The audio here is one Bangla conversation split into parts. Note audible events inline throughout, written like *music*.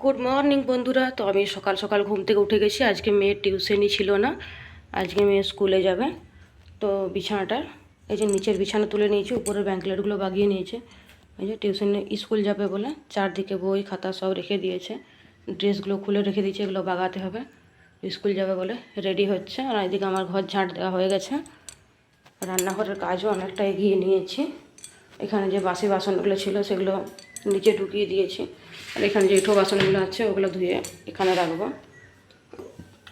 গুড মর্নিং বন্ধুরা। তো আমি সকাল সকাল ঘুম থেকে উঠে গেছি। আজকে মেয়ের টিউশনই ছিল না। আজকে মেয়ে স্কুলে যাবে। তো বিছানাটা এই যে নিচের বিছানা তুলে নিয়েছি, উপরের ব্যাঙ্কলেটগুলো বাগিয়ে নিয়েছে। এই যে টিউশনে স্কুল যাবে বলে চারদিকে বই, খাতা সব রেখে দিয়েছে। ড্রেসগুলো খুলে রেখে দিয়েছে, এগুলো বাগাতে হবে। স্কুল যাবে বলে রেডি হচ্ছে। আর এদিকে আমার ঘর ঝাঁট দেওয়া হয়ে গেছে। রান্নাঘরের কাজও অনেকটা এগিয়ে নিয়েছি। এখানে যে বাসি বাসনগুলো ছিল, সেগুলো নিচে ঢুকিয়ে দিয়েছি। আর এখানে যে বাসনগুলো আছে, ওগুলো ধুয়ে এখানে রাখব।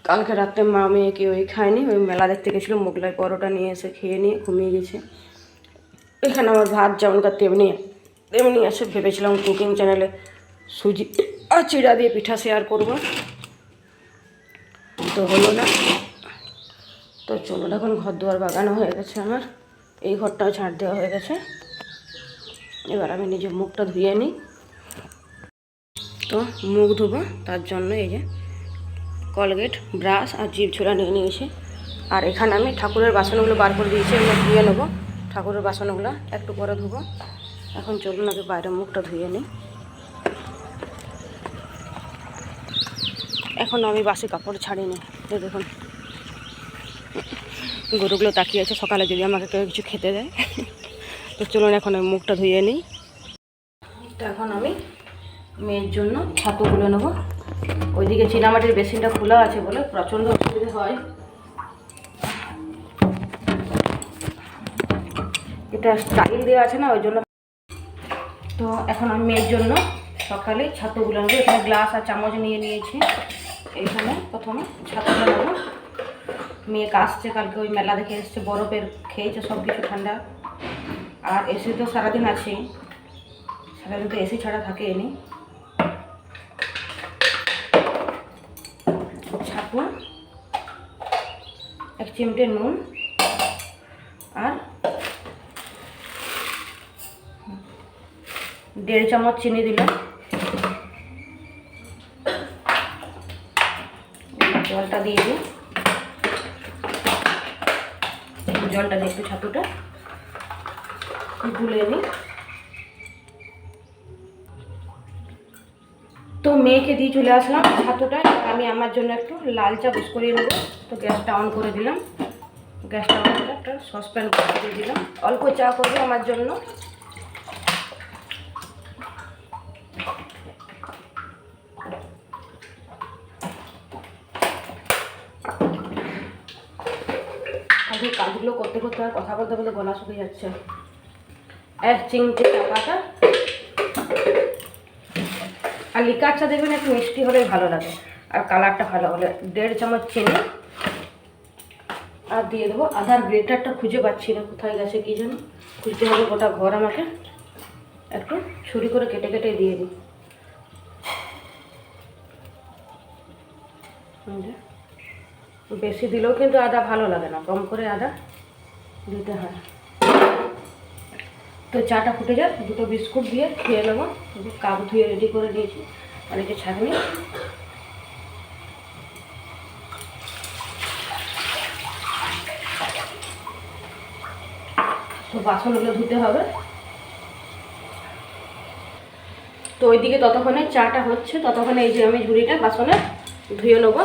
কালকে রাত্রে মা মেয়েকে ওই খায়নি, ওই মেলা দেখতে গেছিল মোগলাই পরোটা নিয়ে এসে খেয়ে নিয়ে ঘুমিয়ে গেছে। এখানে আমার ভাত যেমনকার তেমনি তেমনি আছে, ভেবেছিলাম কুকিং চ্যানেলে সুজি আর চিড়া দিয়ে পিঠা শেয়ার করব। তো হলো না। তো চলো এখন ঘর দুয়ার বাগানো হয়ে গেছে আমার। এই ঘরটাও ছাড় দেওয়া হয়ে গেছে। এবার আমি নিজের মুখটা ধুয়ে নিই। তো মুখ ধোবো, তার জন্য এই যে কলগেট, ব্রাশ আর জিভ ছোলা নিয়ে নিয়েছি। আর এখানে আমি ঠাকুরের বাসনগুলো বার করে দিয়েছি, এগুলো ধুয়ে নেব। ঠাকুরের বাসনগুলো একটু পরে ধুবো। এখন চলুন আগে বাইরে মুখটা ধুয়ে নিই। এখন আমি বাসি কাপড় ছাড়িনি দেখুন। গরুগুলো তাকিয়ে আছে, সকালে যদি আমাকে কেউ কিছু খেতে দেয়। তো চলুন এখন আমি মুখটা ধুয়ে নিই। তো এখন আমি মেয়ের জন্য ছাতু খুলে নেব। ওইদিকে চীনামাটির বেসিনটা খোলা আছে বলে প্রচণ্ড অসুবিধা হয়। এটা স্টাইল দেওয়া আছে না, ওই জন্য। তো এখন আমি মেয়ের জন্য সকালে ছাতুগুলো নেব। এখানে গ্লাস আর চামচ নিয়ে নিয়েছি। এইখানে প্রথমে ছাতুগুলো নেব। মেয়ে আসছে কালকে ওই মেলা দেখে এসছে, বরফের খেয়েছে সব কিছু ঠান্ডা। আর এসি তো সারাদিন আছেই সারাদিন তো এসি ছাড়া থাকে এনি ছাতু এক চিমটে নুন আর দেড় চামচ চিনি দিলাম। জলটা দিয়ে দিই। জলটা দিয়ে একটু ছাতুটা গুলে নিই। মেয়েকে দিয়ে চলে আসলাম ছাতুটা আমি আমার জন্য একটু লাল চা বুস করিয়ে নেব। তো গ্যাসটা অন করে দিলাম। গ্যাসটা অন করে একটা সসপ্যান দিয়ে দিলাম। অল্প চা করব আমার জন্য। কাজগুলো করতে করতে আর কথা বলতে বলতে গলা শুকিয়ে যাচ্ছে। এক চিমটে চা পাতা আর লিকার চা দেখবেন একটু মিষ্টি হলে ভালো লাগে। আর কালারটা ভালো হলে দেড় চামচ চিনি। আর দিয়ে দেবো আধার গ্রেটারটা খুঁজে পাচ্ছি না, কোথায় গেছে কি যেন খুঁজতে হবে গোটা ঘর আমাকে। একটু ছুরি করে কেটে কেটে দিয়ে দিই। বেশি দিলেও কিন্তু আদা ভালো লাগে না, কম করে আদা দিতে হয়। তো চাটা ফুটে যাক, দুটো বিস্কুট দিয়ে খেয়ে নেব। কাপ ধুয়ে রেডি করে দিয়েছি আর এই ছাঁকনি। তো বাসনগুলো ধুতে হবে। তো ওইদিকে ততক্ষণে চাটা হচ্ছে, ততক্ষণে এই যে আমি ঝুড়িটা বাসনে ধুয়ে নেব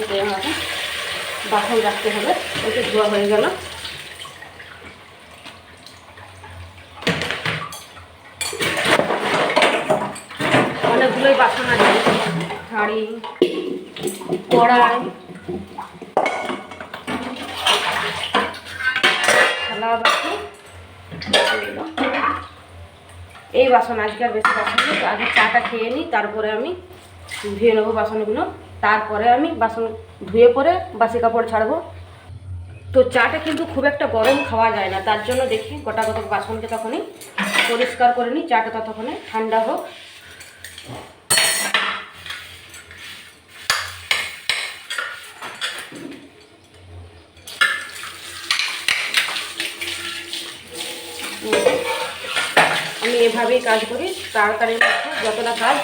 এতে আমাকে বাসন রাখতে হবে। ওইটা ধোয়া হয়ে গেল। অনেকগুলোই বাসন আছে। হাঁড়ি কড়াই, থালা, বাসন। এই বাসন, আজকে আর বেশি বাসন আগে চাটা খেয়ে নিই তারপরে আমি ধুয়ে নেব বাসনগুলো। তারপরে আমি বাসন ধুয়ে পরে বাসি কাপড় ছাড়বো। তো চাটা কিন্তু খুব একটা গরম খাওয়া যায় না, তার জন্য দেখি গোটা গোটা বাসনকে তখনই পরিষ্কার করে নিই, চাটা ততক্ষণে ঠান্ডা হোক। আমি এভাবেই কাজ করি তাড়াতাড়ির মধ্যে যতটা কাজ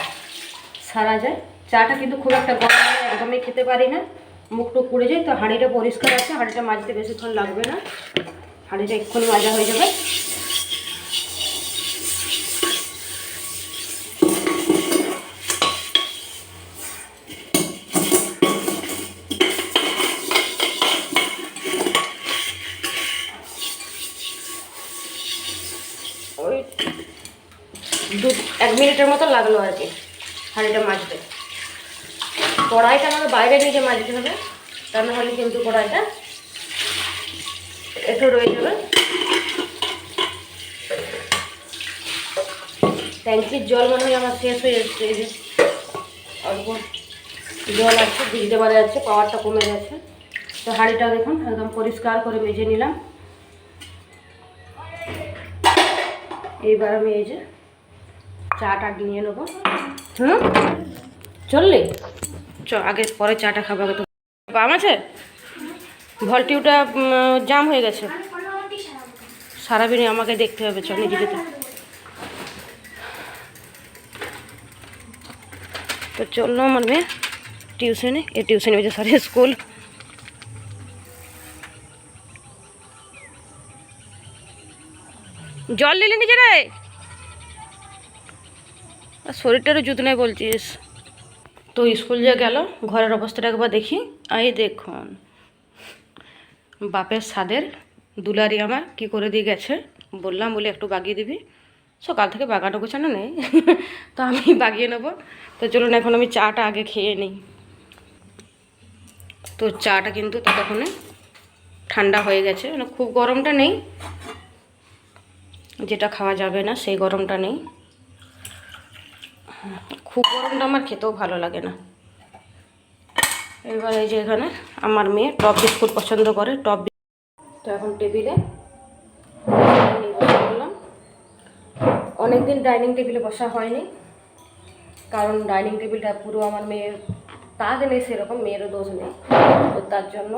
সারা যায়। চাটা কিন্তু খুব একটা গরম হলে একদমই খেতে পারি না। মুখ টুক পুড়ে যায়, তো হাঁড়িটা পরিষ্কার আছে, হাঁড়িটা মাজতে বেশিক্ষণ লাগবে না। হাঁড়িটা এক্ষুনি মাজা হয়ে যাবে। ওই দু এক মিনিটের মতো লাগল আর কি, হাঁড়িটা মাজতে। কড়াইটা আমাকে বাইরে নিয়ে মাজতে হবে। তা না হলে কিন্তু কড়াইটা একটু রয়ে যাবে। ট্যাঙ্কির জল মনে হয় আমার শেষ হয়ে যাচ্ছে, এই যে অল্প জল আছে দিতে পারে যাচ্ছে, পাওয়ারটা কমে যাচ্ছে। তো হাঁড়িটা দেখুন, একদম পরিষ্কার করে মেজে নিলাম। এইবার আমি এই যে চাটা নিয়ে নেব। হুম? চললি? চ, আগে পরে চাটা খাব, আগে তো বাম আছে? ভলটিউটা জাম হয়ে গেছে। সারাবিনে আমাকে দেখতে হবে, চ, নিজে যেতে। তো চলল আমার মেয়ে, টিউশনে, এ টিউশনে হয়েছে সরি স্কুল। জল নিলি নিজে রে শরীরটারও জুত নেই বলছিস। তো স্কুল যে গেল, ঘরের অবস্থাটা একবার দেখি। এই দেখুন, বাপের সাদের দুলারি আমার কি করে দিয়ে গেছে, বললাম বলে একটু বাগিয়ে দিবি। সকাল থেকে বাগানো গোছানো নেই, *laughs* তো আমি বাগিয়ে নেব। তো চলুন এখন আমি চাটা আগে খেয়ে নিই। তো চাটা কিন্তু ততক্ষণে ঠান্ডা হয়ে গেছে মানে খুব গরমটা নেই। যেটা খাওয়া যাবে না, সেই গরমটা নেই। খুব গরমটা আমার খেতেও ভালো লাগে না। এবার এই যে এখানে আমার মেয়ে টপ বিস্কুট পছন্দ করে, টপ তো এখন টেবিলে অনেকদিন ডাইনিং টেবিলে বসা হয়নি, কারণ ডাইনিং টেবিলটা পুরো আমার মেয়ের তাজ নেই সেরকম, মেয়েরও দোষ নেই। তো তার জন্য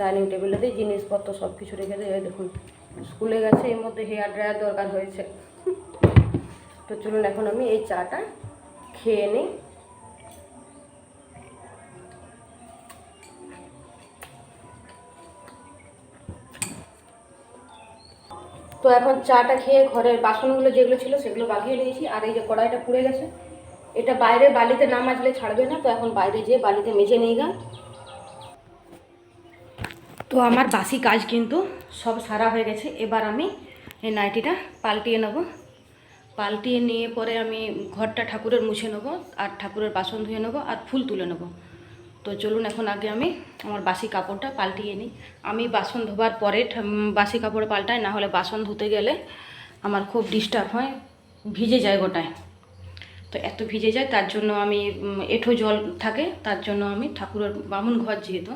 ডাইনিং টেবিলেতেই জিনিসপত্র সব কিছু রেখে দিয়ে দেখুন, স্কুলে গেছে এর মধ্যে হেয়ার ড্রায়ার দরকার হয়েছে। তো চলুন এখন আমি এই চাটা খেয়ে নিই। তো এখন চাটা খেয়ে ঘরের বাসনগুলো যেগুলো ছিল সেগুলো বাগিয়ে নিয়েছি। আর এই যে কড়াইটা পুড়ে গেছে, এটা বাইরে বালিতে না মাজলে ছাড়বে না। তো এখন বাইরে যেয়ে বালিতে মেজে নিয়ে গা। তো আমার বাসি কাজ কিন্তু সব সারা হয়ে গেছে। এবার আমি এই নাইটিটা পাল্টিয়ে নেব। পাল্টিয়ে নিয়ে পরে আমি ঘরটা ঠাকুরের মুছে নেব, আর ঠাকুরের বাসন ধুয়ে নেব, আর ফুল তুলে নেব। তো চলুন এখন আগে আমি আমার বাসি কাপড়টা পাল্টিয়ে নিই। আমি বাসন ধোবার পরে বাসি কাপড় পাল্টাই, না হলে বাসন ধুতে গেলে আমার খুব ডিস্টার্ব হয়, ভিজে যায় গোটায়। তো এত ভিজে যায়, তার জন্য আমি এঁঠো জল থাকে, তার জন্য আমি ঠাকুরের বামুন ঘর যেহেতু,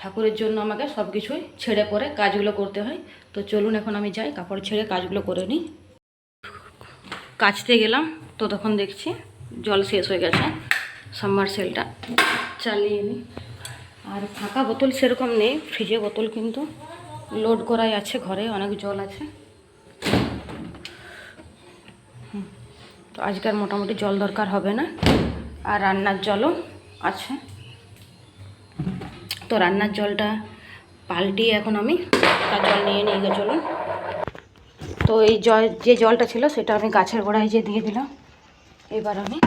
ঠাকুরের জন্য আমাকে সব কিছুই ছেড়ে পরে কাজগুলো করতে হয়। তো চলুন এখন আমি যাই, কাপড় ছেড়ে কাজগুলো করে নিই। কাচতে গেলাম তো তখন দেখছি জল শেষ হয়ে গেছে সাবমার্সেলটা চালিয়ে নিই আর ফাঁকা বোতল সেরকম নেই ফ্রিজে বোতল কিন্তু লোড করাই আছে ঘরে, অনেক জল আছে। তো আজকাল মোটামুটি জল দরকার হবে না, আর রান্নার জলও আছে। তো রান্নার জলটা পাল্টিয়ে এখন আমি তার জল নিয়ে নিয়ে চলুন। তো এই জল, যে জলটা ছিল সেটা আমি গাছের গোড়ায় যে দিয়ে দিলাম। এবার আমি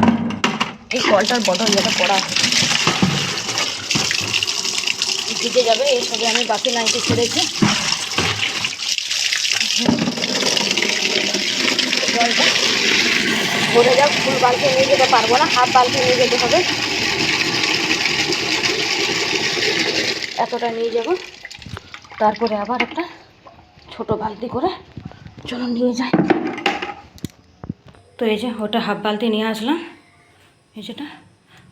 এই কলটার বড় যেটা পড়া ভিজে যাবে এই সবে আমি বাকি লাইনটি ছেড়েছি। জলটা ভরে যাক, ফুল বালতি নিয়ে যেতে পারব না, হাফ বালতি নিয়ে যেতে হবে। এতটা নিয়ে যাব। তারপরে আবার একটা ছোট বালতি করে চলো নিয়ে যাই। তো এই যে ওটা হাফ বালতি নিয়ে আসলাম। এই যেটা।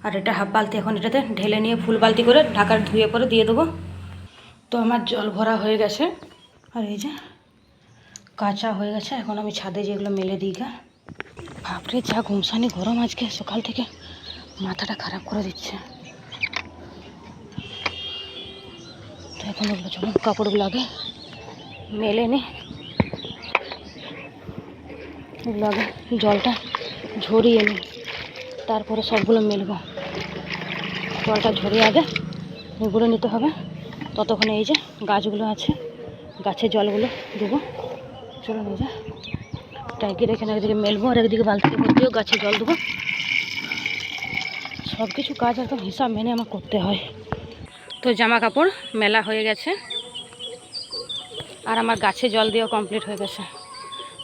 আর এটা হাফ বালতি এখন এটাতে ঢেলে নিয়ে ফুল বালতি করে ঢাকার ধুয়ে পরে দিয়ে দেবো। তো আমার জল ভরা হয়ে গেছে। আর এই যে কাঁচা হয়ে গেছে। এখন আমি ছাদে যেগুলো মেলে দিই গা। বাপরে, যা ঘুমসানি গরম আজকে। সকাল থেকে মাথাটা খারাপ করে দিচ্ছে। তো এখন ওগুলো চলুন কাপড়গুলো আগে মেলে নি। আগে জলটা ঝরিয়ে নিই তারপরে সবগুলো মেলবো। জলটা ঝরিয়ে আগে এগুলো নিতে হবে। ততক্ষণে এই যে গাছগুলো আছে, গাছের জলগুলো দেবো। চলো নিয়ে যা ট্যাঙ্কির এখানে একদিকে মেলবো আর একদিকে বালতিতে ভর্তিও গাছে জল দেবো। সব কিছু কাজ একদম হিসাব মেনে আমার করতে হয়। তো জামা কাপড় মেলা হয়ে গেছে। আর আমার গাছে জল দিয়েও কমপ্লিট হয়ে গেছে।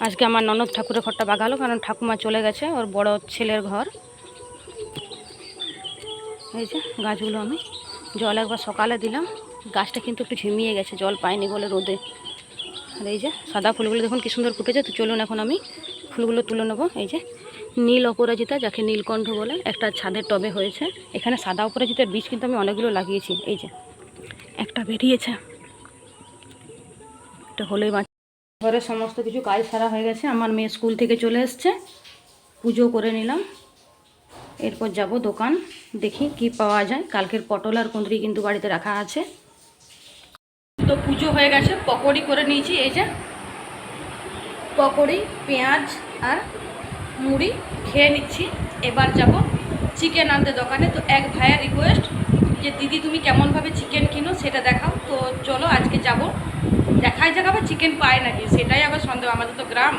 আজকে আমার ননদ ঠাকুরের ঘরটা বাগালো, কারণ ঠাকুমা চলে গেছে, ওর বড় ছেলের ঘর। এই যে গাছগুলো আমি জল একবার সকালে দিলাম, গাছটা কিন্তু একটু ঝিমিয়ে গেছে, জল পায়নি বলে রোদে। আর এই যে সাদা ফুলগুলো দেখুন কি সুন্দর ফুটেছে, তো চলুন এখন আমি ফুলগুলো তুলে নেব। এই যে নীল অপরাজিতা, যাকে নীলকণ্ঠ বলে, একটা ছাদের টবে হয়েছে। এখানে সাদা অপরাজিতার বীজ কিন্তু আমি অনেকগুলো লাগিয়েছি। এই যে একটা বেরিয়েছে। একটা হলেই বাঁচ ঘরের সমস্ত কিছু কাজ সারা হয়ে গেছে। আমার মেয়ে স্কুল থেকে চলে এসছে। পুজো করে নিলাম। এরপর যাব দোকান, দেখি কি পাওয়া যায়। কালকের পটল আর কুঁদরি কিন্তু বাড়িতে রাখা আছে। তো পুজো হয়ে গেছে, পকোড়ি করে নিয়েছি। এই যে পকোড়ি, পেঁয়াজ আর মুড়ি খেয়ে নিচ্ছি। এবার যাব চিকেন আনতে দোকানে। তো এক ভাইয়ের রিকোয়েস্ট যে, দিদি, তুমি কেমনভাবে চিকেন কিনো সেটা দেখাও তো চলো আজকে যাব দেখাই যাক আবার চিকেন পায় নাকি? সেটাই আবার সন্দেহ। আমাদের তো গ্রাম।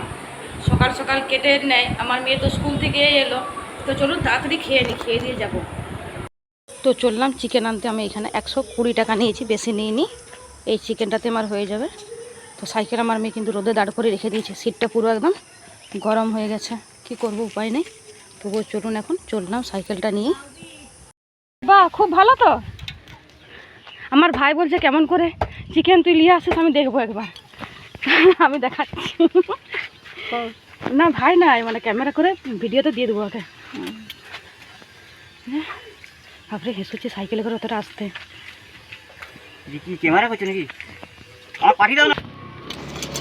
সকাল সকাল কেটে নেয়। আমার মেয়ে তো স্কুল থেকে এলো। তো চলুন তাড়াতাড়ি খেয়ে নিই খেয়ে দিয়ে যাব। তো চললাম চিকেন আনতে। আমি এখানে একশো কুড়ি টাকা নিয়েছি। বেশি নিইনি। এই চিকেনটাতে আমার হয়ে যাবে। তো সাইকেল আমার মেয়ে কিন্তু রোদে দাঁড় করে রেখে দিয়েছে। সিটটা পুরো একদম গরম হয়ে গেছে। কি করব, উপায় নেই। তবুও চলুন এখন। চললাম সাইকেলটা নিয়ে। বাহ, খুব ভালো তো। আমার ভাই বলছে কেমন করে? চিকেন তুই নিয়ে আসিস আমি দেখব একবার। *laughs* আমি দেখাচ্ছি। না ভাই নাই মানে ক্যামেরা করে ভিডিওতে দিয়ে দেবো ওকে। তারপরে হেসুচ্ছে সাইকেলে করে অতটা আসতে। কি ক্যামেরা করছ নাকি? আমার পাঠিয়ে দাও না।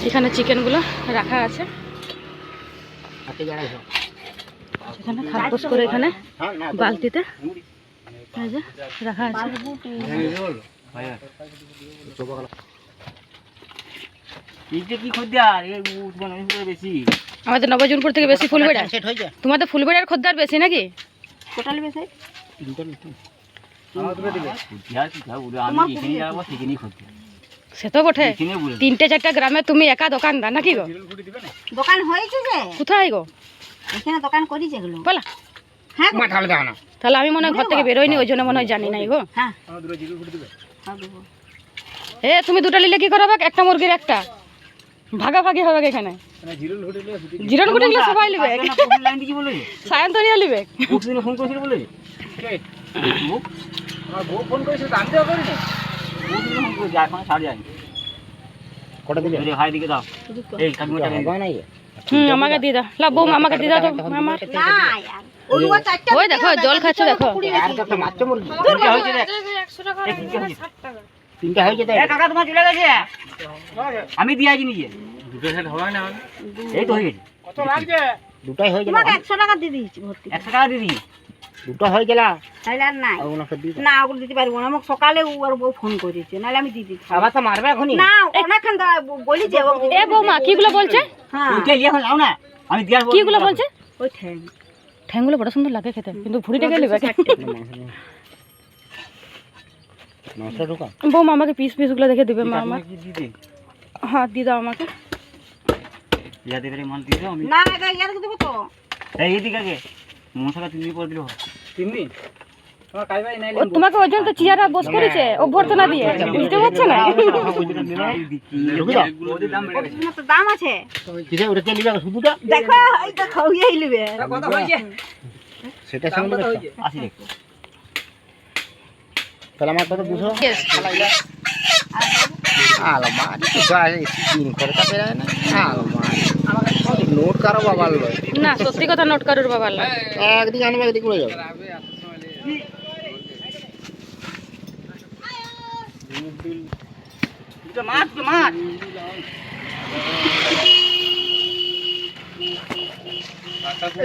এখানে চিকেনগুলো রাখা আছে। এখানে খারপোশ করে এখানে বালতিতে রাখা আছে। আমাদের নবজনপুর থেকে বেশি হয়ে যায়। তোমাদের ফুলবেড়ার খদ্দার বেশি নাকি? টোটাল বেশি? সে তো বটে। তিনটে চারটা গ্রামে তুমি একা দোকানদার নাকি গো? দোকান হয়েছে যে। কোথায় গো? এখানে দোকান করি যেগুলো বলা। হ্যাঁ গো। মাথালে দাও না। তাহলে আমি মনে হয় ঘর থেকে বেরোয়নি ওই জন্য মনে হয় জানি নাই গো। হ্যাঁ। হ্যাঁ। এ তুমি দুটো নিলে কি করাবে? একটা মুরগির একটা। ভাগাভাগি হবে এখানে। মানে জিরন গুটে গেলে সবাই নিবে। লাইন কি বলে? সায়ন্তনিয়া নিবে। পরশুদিন ফোন করেছিল বলে? ফোন করেছিল তো না? কটা দিলে? ভাই দিকে দাও এই কাকিমাটা হুম আমাকে দিয়ে দাও। লাভ বৌমা আমাকে দিয়ে দাও তো আমার। ওই দেখো জল খাচ্ছে দেখো। আমি দিয়ে আছি নিজে এই তো হয়ে গেছে। কত লাগছে? দুটাই হয়ে গেছে। একশো টাকা দিয়ে দিয়েছি একশো টাকা দিয়ে দিই দুটো হয়ে গেল। তাহলে আর নাই। না ওগুলো দিতে পারব না। আমাকে সকালে ও আর বউ ফোন করেছে। নাহলে আমি দিয়ে আবার তো মারবে এখনই? না অনেকক্ষণ বলি যে এ বৌমা কিগুলো বলছে? হ্যাঁ। ওইটা এখন যাও না। আমি দিয়ে কিগুলো বলছে? ওই ঠ্যাং। ঠ্যাংগুলো বড় সুন্দর লাগে খেতে কিন্তু ভুড়িটা গেলে বৌমা আমাকে পিস পিসগুলো দেখে দিবে মা আমার। হ্যাঁ দিয়ে দাও আমাকে। ইয়াতে করে মাল দিয়ে দাও আমি না এটা ইয়ার দেবো তো। এই এদিকে আগে। মশলা তিন দিন পর দিলে। তোমাকে ওই জন্য তো চেয়ারা বস করেছে অভ্যর্থনা দিয়ে বুঝতে পারছ না দাম আছে দেখো এই দেখো এই লিবে সেটা সঙ্গে আসি দেখ তাহলে আমার কত দুশো আলমারি তো দিন করে কাপে যায় না আলমারি নোট কারও বাবার লয়? না সত্যি কথা নোট কারুর বাবার লাগে একদিন আনবে একদিন করে যাবে।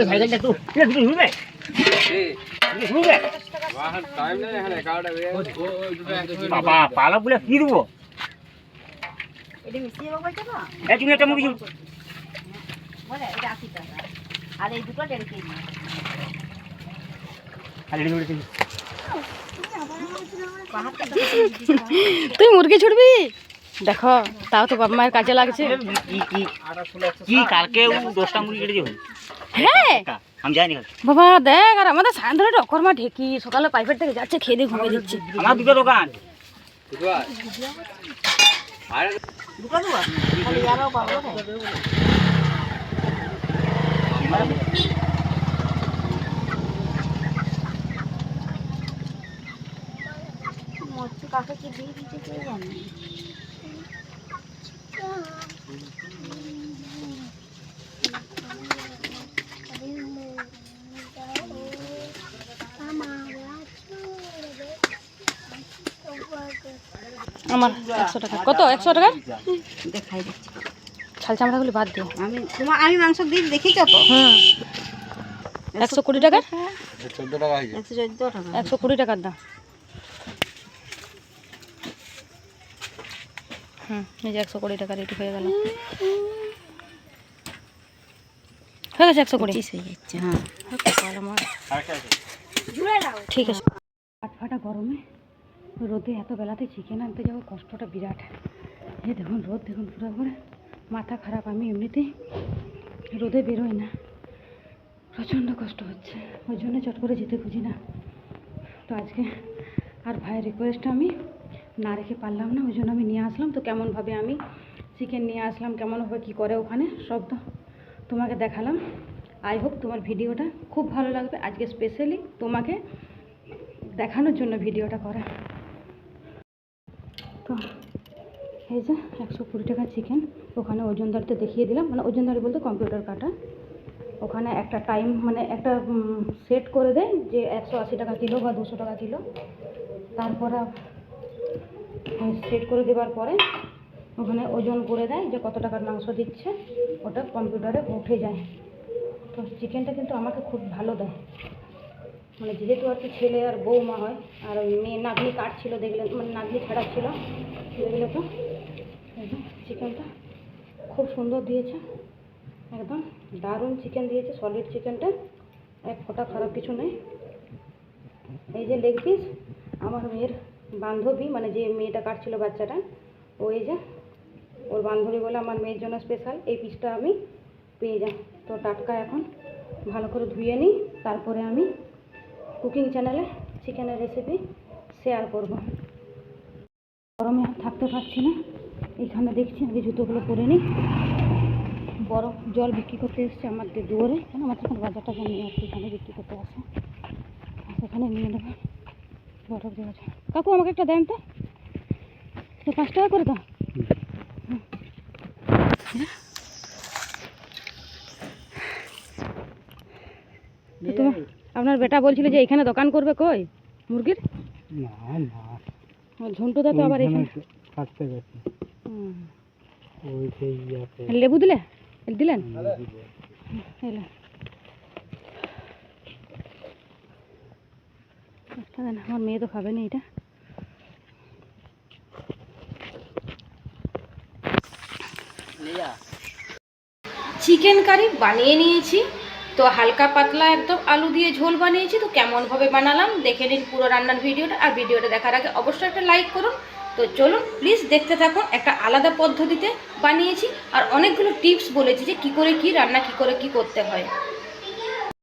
সাইকেলটা একটু ঘুরবে ঘুরবে বাবা পালক বলে কি দেবো? এটা মিশিয়ে তুমি একটা মুরগি বলে এটা আশি টাকা। আর এই দুটো দেড় কেজি। খালি রেডি করে দিই বাহাত্তর তুই মুরগি ছুটবি? দেখো তাও তো বাবা মায়ের কাজে লাগছে। কি কি কি কালকে ও দশটা মুড়ি কেটে দেবো? হ্যাঁ। আমি যাইনি বাবা দেখ আর আমাদের সায়ন্তনের অকর্মা ঢেকি সকালে পাইপের থেকে যাচ্ছে খেয়ে দিয়ে ঘুমিয়ে দিচ্ছে। আমার দুটো দোকান। দুটো দেবো কাকে কি জানে আমার একশো টাকা। কত? একশো টাকা দেখাই দিচ্ছি। ছাল চামড়াগুলি বাদ দিও। আমি তোমার আমি মাংস দিই দেখিছো তো হুম। একশো কুড়ি টাকা? একশো কুড়ি টাকার দাম। হুম এই যে একশো কুড়ি টাকা রেডি হয়ে গেল। হয়ে গেছে একশো কুড়ি? হয়ে যাচ্ছে। হ্যাঁ ঠিক আছে। আট ফাটা গরমে রোদে এত বেলাতে চিকেন আনতে যাব কষ্টটা বিরাট। এই দেখুন রোদ দেখুন পুরো করে। মাথা খারাপ, আমি এমনিতেই রোদে বেরোই না। প্রচণ্ড কষ্ট হচ্ছে, ওই জন্য চট করে যেতে খুঁজি না। তো আজকে আর ভাইয়ের রিকোয়েস্টটা আমি না রেখে পারলাম না, ওই জন্য আমি নিয়ে আসলাম। তো কেমনভাবে আমি চিকেন নিয়ে আসলাম, কেমনভাবে কী করে ওখানে, সব তো তোমাকে দেখালাম। আই হোপ তোমার ভিডিওটা খুব ভালো লাগবে। আজকে স্পেশালি তোমাকে দেখানোর জন্য ভিডিওটা করা তো এই যে একশো কুড়ি টাকা চিকেন ওখানে ওজনদারিতে দেখিয়ে দিলাম। মানে ওজনদারি বলতে কম্পিউটার কাটা। ওখানে একটা টাইম মানে একটা সেট করে দেয় যে একশো আশি টাকা কিলো বা দুশো টাকা কিলো। তারপরে সেট করে দেওয়ার পরে ওখানে ওজন করে দেয় যে কত টাকার মাংস দিচ্ছে, ওটা কম্পিউটারে উঠে যায়। তো চিকেনটা কিন্তু আমাকে খুব ভালো দেয়। মানে যেহেতু আর কি ছেলে আর বৌমা হয়, আর ওই মেয়ে নাগলি কাটছিল দেখলে মানে নাগলি ছাড়াচ্ছিল, দেখলে তো? যে চিকেনটা খুব সুন্দর দিয়েছে। একদম দারুণ চিকেন দিয়েছে সলিড চিকেনটা এক ফোঁটা খারাপ কিছু নেই। এই যে লেগ পিস আমার মেয়ের বান্ধবী মানে যে মেয়েটা কাটছিল বাচ্চাটা, ও এই যে ওর বান্ধবী বলে আমার মেয়ের জন্য স্পেশাল এই পিসটা আমি পেয়ে যাই। তো টাটকা এখন ভালো করে ধুয়ে নিই, তারপরে আমি কুকিং চ্যানেলে চিকেনের রেসিপি শেয়ার করব। গরমে থাকতে পারছি না। এখানে দেখছি আগে জুতোগুলো পরে নিই। বরফ জল বিক্রি করতে এসছে আমাদের দুয়ারে। কেন? আমার তখন বাজারটা নিয়ে আসছে এখানে বিক্রি করতে আসে সেখানে নিয়ে নেবে। বরফ দেওয়া যায় কাকু আমাকে একটা দেন তো। তো পাঁচ টাকা করে দাও। আপনার বেটা বলছিল যে এখানে দোকান করবে কই? মুরগির? না ঝন্টুদা তো আবার এখানে। কাটতে গেছে লেবু দিলে? দিলেন? আমার মেয়ে তো খাবে না এটা। চিকেন কারি বানিয়ে নিয়েছি। তো হালকা পাতলা একদম আলু দিয়ে ঝোল বানিয়েছি। তো কেমনভাবে বানালাম দেখে নিন পুরো রান্নার ভিডিওটা। আর ভিডিওটা দেখার আগে অবশ্যই একটা লাইক করুন। তো চলুন প্লিজ দেখতে থাকুন একটা আলাদা পদ্ধতিতে বানিয়েছি আর অনেকগুলো টিপস বলেছি যে কি করে কি রান্না, কি করে কি করতে হয়।